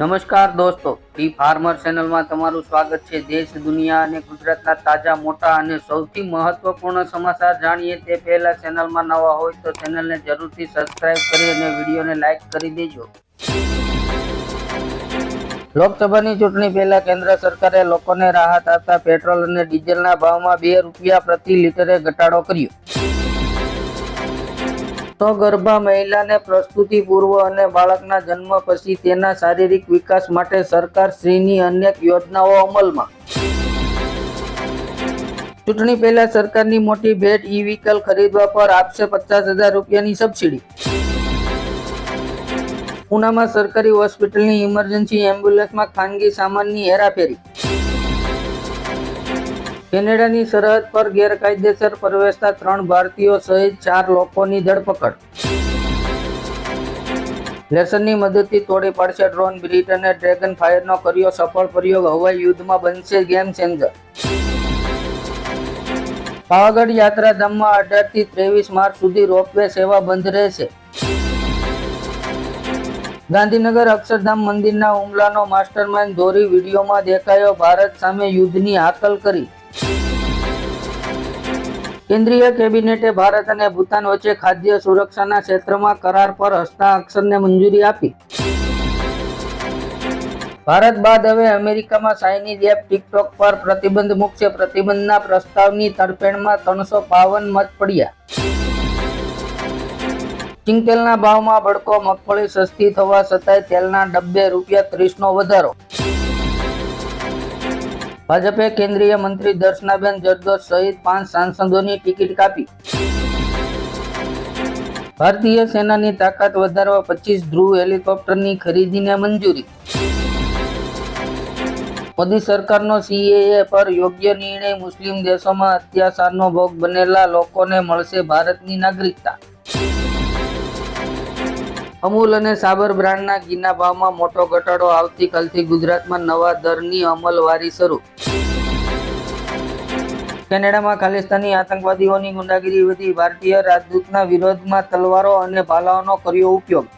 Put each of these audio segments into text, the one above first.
નમસ્કાર દોસ્તો, T farmer ચેનલમાં તમારું સ્વાગત છે. દેશ, દુનિયા અને ગુજરાતના તાજા, મોટા અને સૌથી મહત્વપૂર્ણ સમાચાર જાણીએ તે પહેલા ચેનલમાં નવા હોય તો ચેનલને જરૂરથી સબસ્ક્રાઇબ કરી અને વિડીયોને લાઈક કરી દેજો. લોકસભાની ચૂંટણી પહેલા કેન્દ્ર સરકારે લોકોને રાહત આપતા પેટ્રોલ અને ડીઝલના ભાવમાં બે રૂપિયા પ્રતિ લીટરે ઘટાડો કર્યો. તો મહિલાને પ્રસ્તુતિ પૂર્વ અને બાળકના જન્મ પછી તેના શારીરિક વિકાસ માટે સરકારશ્રીની અનેક યોજનાઓ અમલમાં. ચૂંટણી પહેલા સરકારની મોટી ભેટ ઈ વ્હીકલ ખરીદવા પર આપશે પચાસ હજાર રૂપિયાની સબસિડી. પુનામાં સરકારી હોસ્પિટલની ઇમરજન્સી એમ્બ્યુલન્સમાં ખાનગી સામાનની હેરાફેરી. કેનેડાની સરહદ પર ગેરકાયદેસર પ્રવેશતા ત્રણ ભારતીયો સહિત ચાર લોકોની ધરપકડ. લેસનની મદદથી તોડી પાડશે ડ્રોન બ્રિટને ડ્રેગન ફાયરનો કર્યો સફળ પ્રયોગ, હવાઈ યુદ્ધમાં બનશે ગેમ ચેન્જર. પાવાગઢ યાત્રાધામમાં અઢારથી ત્રેવીસ માર્ચ સુધી રોપવે સેવા બંધ રહેશે. ગાંધીનગર અક્ષરધામ મંદિરના હુમલાનો માસ્ટરમાઇન્ડ ધોરી વિડીયોમાં દેખાયો, ભારત સામે યુદ્ધની હાકલ કરી. કેન્દ્રીય કેબિનેટે ભારત અને ભૂતાન વચ્ચે ખાદ્ય સુરક્ષાના ક્ષેત્રમાં કરાર પર હસ્તાક્ષરને મંજૂરી આપી. ભારત બાદ હવે અમેરિકામાં ચાઇનીઝ એપ ટિકટોક પર પ્રતિબંધ મૂકશે. પ્રતિબંધના પ્રસ્તાવની તરફેણમાં ત્રણસો બાવન મત પડ્યા. ચિંગતેલના ભાવમાં ભડકો, મગફળી સસ્તી થવા છતાંય તેલના ડબ્બે રૂપિયા ત્રીસનો વધારો. ભાજપે કેન્દ્રીય મંત્રી દર્શનાબેન જરદોશ સહિત પાંચ સાંસદોની ટિકિટ કાપી. ભારતીય સેનાની તાકાત વધારવા પચીસ ધ્રુવ હેલિકોપ્ટરની ખરીદીને મંજૂરી. મોદી સરકારનો સીએએ પર યોગ્ય નિર્ણય મુસ્લિમ દેશોમાં અત્યાચારનો ભોગ બનેલા લોકોને મળશે ભારતની નાગરિકતા. અમૂલ અને સાબર બ્રાન્ડના ઘીના ભાવમાં મોટો ઘટાડો આવતીકાલથી ગુજરાતમાં નવા દરની અમલવારી શરૂ. કેનેડામાં ખાલિસ્તાની આતંકવાદીઓની ગુંડાગીરી વધી, ભારતીય રાજદૂતના વિરોધમાં તલવારો અને ભાલાઓનો કર્યો ઉપયોગ.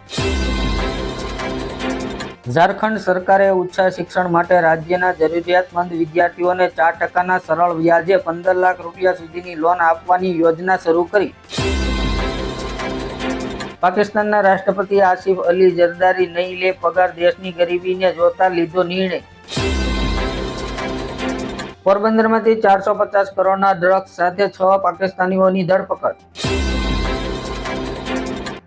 ઝારખંડ સરકારે ઉચ્ચ શિક્ષણ માટે રાજ્યના જરૂરિયાતમંદ વિદ્યાર્થીઓને ચાર ટકાના સરળ વ્યાજે પંદર લાખ રૂપિયા સુધીની લોન આપવાની યોજના શરૂ કરી. પાકિસ્તાનના રાષ્ટ્રપતિ આસિફ અલી જરદારી નહીં લે, પગાર દેશની ગરીબીને જોતા લીધો નિર્ણય. પોરબંદરમાંથી ચારસો પચાસ કરોડના ડ્રગ્સ સાથે છ પાકિસ્તાનીઓની ધરપકડ.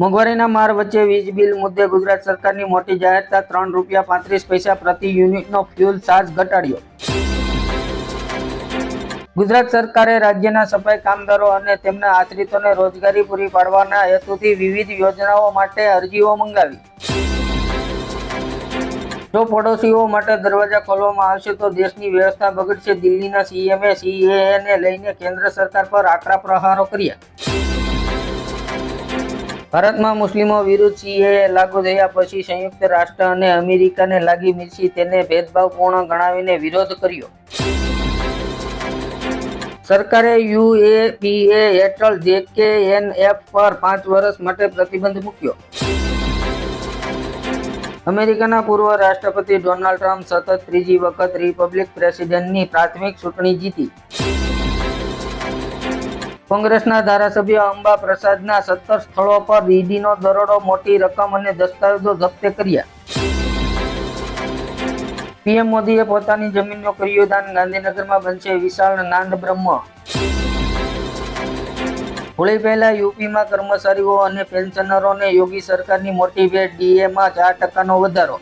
મોંઘવારીના માર વચ્ચે વીજ બિલ મુદ્દે ગુજરાત સરકારની મોટી જાહેરતા, ત્રણ રૂપિયા પાંત્રીસ પૈસા પ્રતિ યુનિટનો ફ્યુલ ચાર્જ ઘટાડ્યો. ગુજરાત સરકારે રાજ્યના સફાઈ કામદારો અને તેમના આશ્રિતોને રોજગારી પૂરી પાડવાના હેતુથી વિવિધ યોજનાઓ માટે અરજીઓ મંગાવી. જો પડોશીઓ માટે દરવાજા ખોલવામાં આવશે તો દેશની વ્યવસ્થા બગડશે. દિલ્હીના સીએમએ સીએએને લઈને કેન્દ્ર સરકાર પર આકરા પ્રહારો કર્યા. ભારતમાં મુસ્લિમો વિરુદ્ધ સીએએ લાગુ થયા પછી સંયુક્ત રાષ્ટ્ર અને અમેરિકાને લાગી મિર્ચી તેને ભેદભાવપૂર્ણ ગણાવીને વિરોધ કર્યો. સરકારે યુએપીએ હેઠળ જેકેએનએફ પર પાંચ વર્ષ માટે પ્રતિબંધ મૂક્યો. અમેરિકાના પૂર્વ રાષ્ટ્રપતિ ડોનાલ્ડ ટ્રમ્પ સતત ત્રીજી વખત રિપબ્લિક પ્રેસિડેન્ટની પ્રાથમિક ચૂંટણી જીતી. કોંગ્રેસના ધારાસભ્ય અંબા પ્રસાદના સત્તર સ્થળો પર ઈડીનો દરોડો, મોટી રકમ અને દસ્તાવેજો જપ્તે કર્યા. પીએમ મોદીએ પોતાની જમીનનો કર્યું દાન ગાંધીનગરમાં બનશે વિશાળ નાંદ બ્રહ્મ. હોળી પહેલા યુપીમાં કર્મચારીઓ અને પેન્શનરોને યોગી સરકારની મોટી ભેટ, ડીએમાં ચાર ટકાનો વધારો.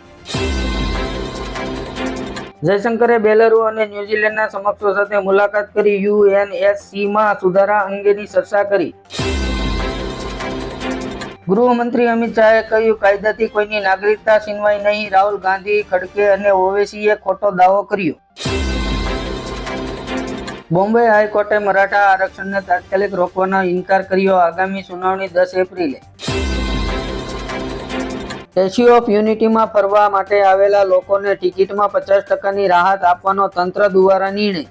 જયશંકરે બેલારુ અને ન્યુઝીલેન્ડના સમક્ષો સાથે મુલાકાત કરી યુએનએસસીમાં સુધારા અંગેની ચર્ચા કરી. ગૃહમંત્રી અમિત શાહે કહ્યું, કાયદાથી કોઈની નાગરિકતા છીનવાય નહીં. રાહુલ ગાંધી, ખડકે અને ઓવેસીએ ખોટો દાવો કર્યો. બોમ્બે હાઈકોર્ટે મરાઠા આરક્ષણને તાત્કાલિક રોકવાનો ઇનકાર કર્યો આગામી સુનાવણી દસ એપ્રિલે. સ્ટેચ્યુ ઓફ યુનિટીમાં ફરવા માટે આવેલા લોકોને ટિકિટમાં પચાસ ટકાની રાહત આપવાનો તંત્ર દ્વારા નિર્ણય.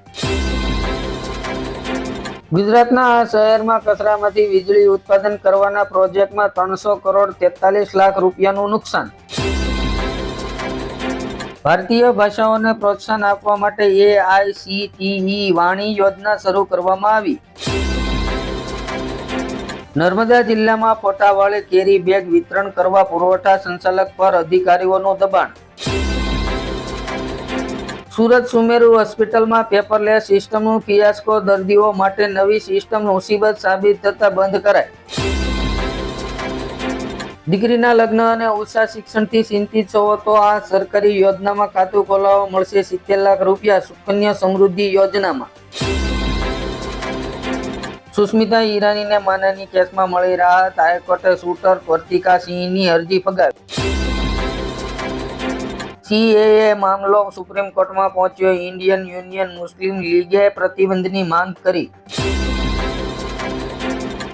ગુજરાતના શહેરમાં કચરામાંથી વીજળી ઉત્પાદન કરવાના પ્રોજેક્ટમાં ત્રણસો કરોડ તેતાલીસ લાખ રૂપિયાનું નુકસાન. ભારતીય ભાષાઓને પ્રોત્સાહન આપવા માટે એઆઈસીટીઈ વાણી યોજના શરૂ કરવામાં આવી. નર્મદા જિલ્લામાં પોટાવાળી કેરી બેગ વિતરણ કરવા પુરવઠા સંચાલક પર અધિકારીઓનું દબાણ. સુરત સુમેરુ હોસ્પિટલમાં પેપરલેસ સિસ્ટમનું ફિયાસ્કો, દર્દીઓ માટે નવી સિસ્ટમ મુસીબત સાબિત થતા બંધ કરાય. દીકરીના લગ્ન અને ઉત્સાહ શિક્ષણથી ચિંતિત છો તો આ સરકારી યોજનામાં ખાતું ખોલાવવા મળશે સિત્તેર લાખ રૂપિયા સુકન્યા સમૃદ્ધિ યોજનામાં. સુસ્મિતા ઈરાનીને માનાની કેસમાં મળી રાહત, હાઈકોર્ટે શૂટર વર્તિકા સિંહની અરજી ફગાવી. સીએએ મામલો સુપ્રીમ કોર્ટમાં પહોંચ્યો. ઇન્ડિયન યુનિયન મુસ્લિમ લીગે પ્રતિબંધની માંગ કરી.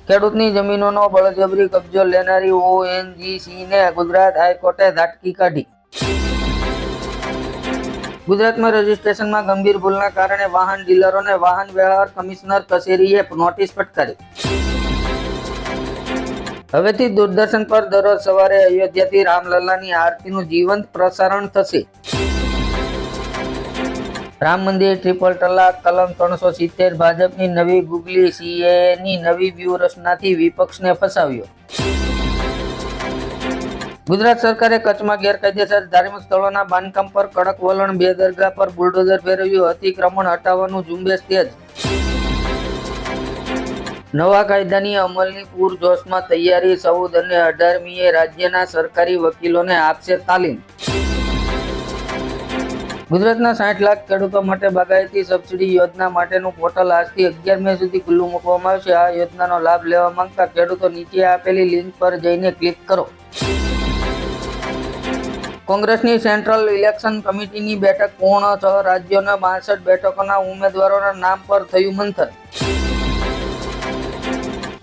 ખેડૂતની જમીનોનો બળજબરી કબજો લેનારી ઓએનજીસીને ગુજરાત હાઈકોર્ટે ઝાટકી કાઢી. ગુજરાતમાં રજીસ્ટ્રેશનમાં ગંભીર ભૂલના કારણે વાહન ડીલરોને વાહન વ્યવહાર કમિશનર કચેરીએ નોટિસ ફટકારી. હવેથી દૂરદર્શન પર દરરોજ સવારે અયોધ્યાથી રામલલ્લાની આરતીનું જીવંત પ્રસારણ થશે. રામ મંદિર ટ્રિપલ તલાક, કલમ ત્રણસો સિત્તેર, ભાજપની નવી ગુગલી સીએની નવી વ્યૂહરચનાથી વિપક્ષને ફસાવ્યો. ગુજરાત સરકારે કચ્છમાં ગેરકાયદેસર ધાર્મિક સ્થળોના બાંધકામ પર કડક વલણ બે દરગાહ પર બુલડોઝર ફેરવ્યું, અતિક્રમણ હટાવવાનું ઝુંબેશ તેજ નવા કાયદાની અમલની પૂરજોશમાં તૈયારી ચૌદ અને અઢારમીએ રાજ્યના સરકારી વકીલોને આપશે તાલીમ. ગુજરાતના સાઠ લાખ ખેડૂતો માટે બાગાયતી સબસિડી યોજના માટેનું પોર્ટલ આજથી અગિયાર મે સુધી ખુલ્લું મૂકવામાં આવશે. આ યોજનાનો લાભ લેવા માંગતા ખેડૂતો નીચે આપેલી લિંક પર જઈને ક્લિક કરો. કોંગ્રેસની સેન્ટ્રલ ઇલેક્શન કમિટીની બેઠક પૂર્ણ, છ રાજ્યોના બાસઠ બેઠકોના ઉમેદવારોના નામ પર થયું મંથન.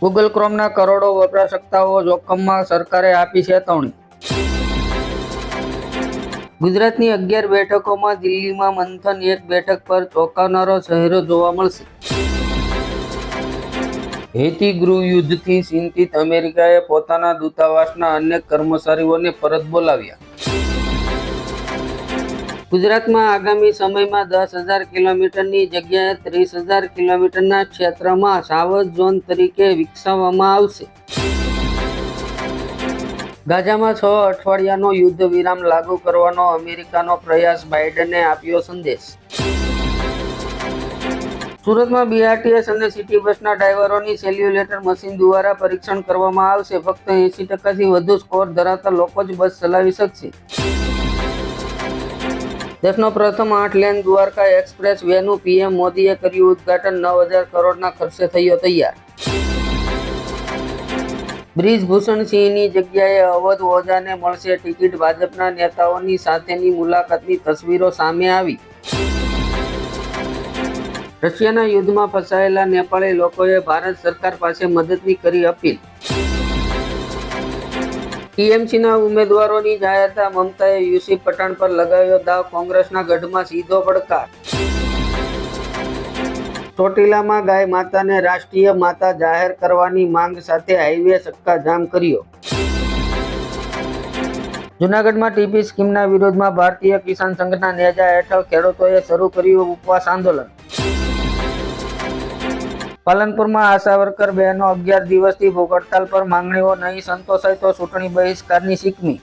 ગૂગલ ક્રોમના કરોડો વપરાશકર્તાઓ જોખમમાં સરકારે આપી ચેતવણી. ગુજરાતની અગિયાર બેઠકોમાં દિલ્હીમાં મંથન એક બેઠક પર ચોંકાવનારો ચહેરો જોવા મળશે. હેતી ગૃહ યુદ્ધથી ચિંતિત અમેરિકાએ પોતાના દૂતાવાસના અનેક કર્મચારીઓને પરત બોલાવ્યા. ગુજરાતમાં આગામી સમયમાં દસ હજાર કિલોમીટરની જગ્યાએ ત્રીસ હજાર કિલોમીટરના ક્ષેત્રમાં સાવધ ઝોન તરીકે વિકસાવવામાં આવશે. ગાઝામાં છ અઠવાડિયાનો યુદ્ધ વિરામ લાગુ કરવાનો અમેરિકાનો પ્રયાસ બાઇડને આપ્યો સંદેશ. સુરતમાં બીઆરટીએસ અને સિટી બસના ડ્રાઈવરોની સેલ્યુલેટર મશીન દ્વારા પરીક્ષણ કરવામાં આવશે. ફક્ત એંસી ટકાથી વધુ સ્કોર ધરાવતા લોકો જ બસ ચલાવી શકશે. દેશનો પ્રથમ આઠ લેન દ્વારકા એક્સપ્રેસ વેનું પીએમ મોદીએ કર્યું ઉદ્ઘાટન. નવ હજાર કરોડના ખર્ચે થયો તૈયાર. બ્રિજભૂષણસિંહની જગ્યાએ અવધ ઓઝાને મળશે ટિકિટ. ભાજપના નેતાઓની સાથેની મુલાકાતની તસવીરો સામે આવી. રશિયાના યુદ્ધમાં ફસાયેલા નેપાળી લોકોએ ભારત સરકાર પાસે મદદની કરી અપીલ. ટીએમસીના ઉમેદવારોની જાહેરતા મમતાએ યુસી પઠાણ પર લગાવ્યો દાવ, કોંગ્રેસના ગઢમાં સીધો પડકાર. ચોટીલામાં ગાય માતાને રાષ્ટ્રીય માતા જાહેર કરવાની માંગ સાથે હાઈવે ચક્કાજામ કર્યો. જુનાગઢમાં ટીપી સ્કીમના વિરોધમાં ભારતીય કિસાન સંઘના નેજા હેઠળ ખેડૂતોએ શરૂ કર્યું ઉપવાસ આંદોલન. પાલનપુરમાં આશા વર્કર બહેનો અગિયાર દિવસથી ભૂખ હડતાલ પર માંગણીઓ નહીં સંતોષાય તો ચૂંટણી બહિષ્કારની સિકમી.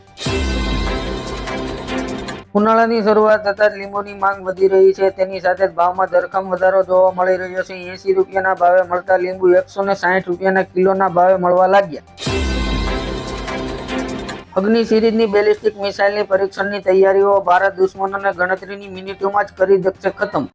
ઉનાળાની શરૂઆત થતાં જ લીંબુની માંગ વધી રહી છે. તેની સાથે જ ભાવમાં ધરખમ વધારો જોવા મળી રહ્યો છે. એસી રૂપિયાના ભાવે મળતા લીંબુ એકસો ને સાહીઠ રૂપિયાના કિલોના ભાવે મળવા લાગ્યા. અગ્નિ સિરીઝની બેલિસ્ટિક મિસાઇલની પરીક્ષણની તૈયારીઓ ભારત દુશ્મનોને ગણતરીની મિનિટોમાં જ કરી દેશે ખતમ.